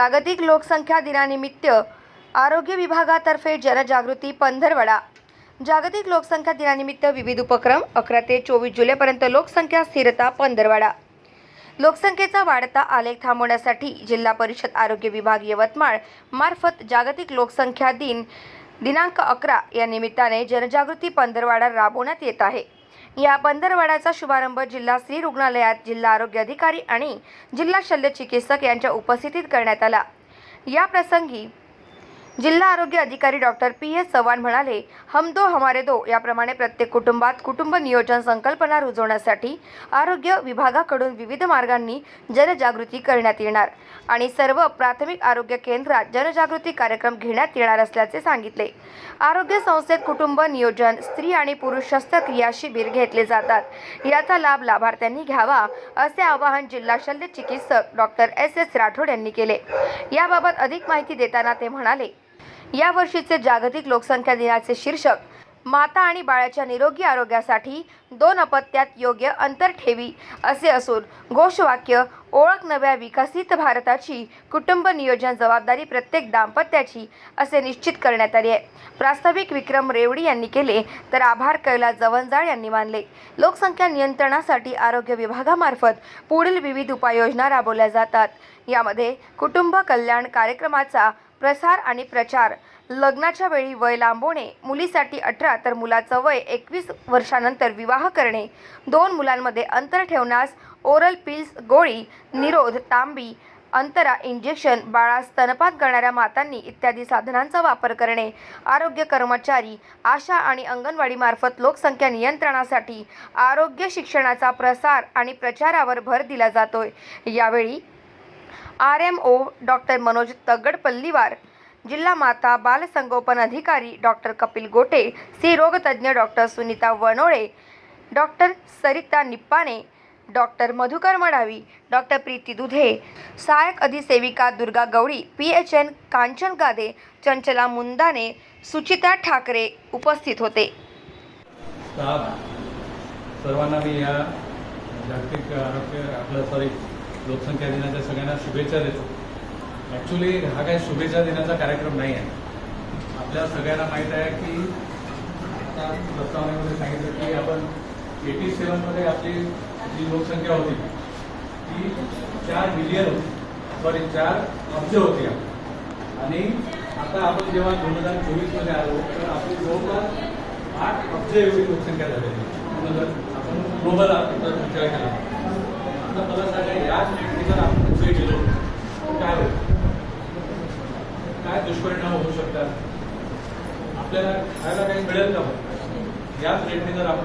जागतिक लोकसंख्या दिनानिमित्त आरोग्य विभागातर्फे जनजागृती पंधरवडा. जागतिक लोकसंख्या दिनानिमित्त विविध उपक्रम अकरा ते चोवीस जुलैपर्यंत लोकसंख्या स्थिरता पंधरवाडा. लोकसंख्येचा वाढता आलेख थांबवण्यासाठी जिल्हा परिषद आरोग्य विभाग यवतमाळ मार्फत जागतिक लोकसंख्या दिन दिनांक अकरा या निमित्ताने जनजागृती पंधरवाडा राबवण्यात येत आहे. या पंधरवाड्याचा शुभारंभ जिल्हा स्त्री रुग्णालयात जिल्हा आरोग्य अधिकारी आणि जिल्हा शल्य चिकित्सक यांच्या उपस्थितीत करण्यात आला. या प्रसंगी जिल्हा आरोग्य अधिकारी डॉक्टर पी एस चव्हाण म्हणाले हम दो हमारे दो याप्रमाणे प्रत्येक कुटुंबात कुटुंब नियोजन संकल्पना रुजवण्यासाठी आरोग्य विभागाकडून विविध मार्गांनी जनजागृती करण्यात येणार आणि सर्व प्राथमिक आरोग्य केंद्रात जनजागृती कार्यक्रम घेण्यात येणार असल्याचे सांगितले. आरोग्य संस्थेत कुटुंब नियोजन स्त्री आणि पुरुष शस्त्रक्रिया शिबिर घेतले जातात. याचा लाभ लाभार्थ्यांनी घ्यावा असे आवाहन जिल्हा शल्य चिकित्सक डॉक्टर एस एस राठोड यांनी केले. याबाबत अधिक माहिती देताना ते म्हणाले यावर्षीचे जागतिक लोकसंख्या दिनाचे शीर्षक माता आणि बाळाच्या निरोगी आरोग्यासाठी दोन अपत्यात योग्य अंतर ठेवी असे असून घोषवाक्य ओळख नव्या विकसित भारताची कुटुंब नियोजन जबाबदारी प्रत्येक दाम्पत्याची असे निश्चित करण्यात आले आहे. प्रास्ताविक विक्रम रेवडी यांनी केले तर आभार कैलास जवंजाळ यांनी मानले. लोकसंख्या नियंत्रणासाठी आरोग्य विभागामार्फत पुढील विविध उपाययोजना राबवल्या जातात. यामध्ये कुटुंब कल्याण कार्यक्रमाचा प्रसार आणि प्रचार लग्नाच्या वेळी वय लांबवणे मुलीसाठी अठरा तर मुलाचं वय एकवीस वर्षानंतर विवाह करणे. दोन मुलांमध्ये अंतर ठेवण्यास ओरल पिल्स गोळी निरोध तांबी अंतरा इंजेक्शन बाळास स्तनपात करणाऱ्या मातांनी इत्यादी साधनांचा वापर करणे. आरोग्य कर्मचारी आशा आणि अंगणवाडीमार्फत लोकसंख्या नियंत्रणासाठी आरोग्य शिक्षणाचा प्रसार आणि प्रचारावर भर दिला जातोय. यावेळी R M O doctor Manoj Tagad Palliwar जिल्हा माता बालसंगोपन अधिकारी डॉक्टर कपिल गोटे स्त्री रोगतज्ञ doctor Sunita Wanole doctor Sarita Nippane doctor Madhukar Madavi doctor Priti Dudhe सहायक अधिसेविका Durga Gawali P H N Kanchan Gade Chanchala Mundane Suchita Thakre उपस्थित होते. सर्वांना मी या जागतिक आरोग्य आपल्या सॉरी लोकसंख्या दिनाच्या सगळ्यांना शुभेच्छा देतो. ॲक्च्युली हा काही शुभेच्छा देण्याचा कार्यक्रम नाही आहे. आपल्या सगळ्यांना माहीत आहे की आता प्रस्तावनेमध्ये सांगितलं की आपण एटी सेवनमध्ये आपली जी लोकसंख्या होती ती चार मिलियन होती. सॉरी चार अब्ज होती आणि आता आपण जेव्हा दोन हजार चोवीसमध्ये आलो तर आपली जवळपास आठ अब्ज एवढी लोकसंख्या झालेली आपण ग्लोबल विचार केला. आता मला सांगा याच व्यक्तीला आपण पुढे गेलो? काय होईल काय दुष्परिणाम होऊ शकतात आपल्याला खायला काही मिळेल का मग? याच रेटने जर आपण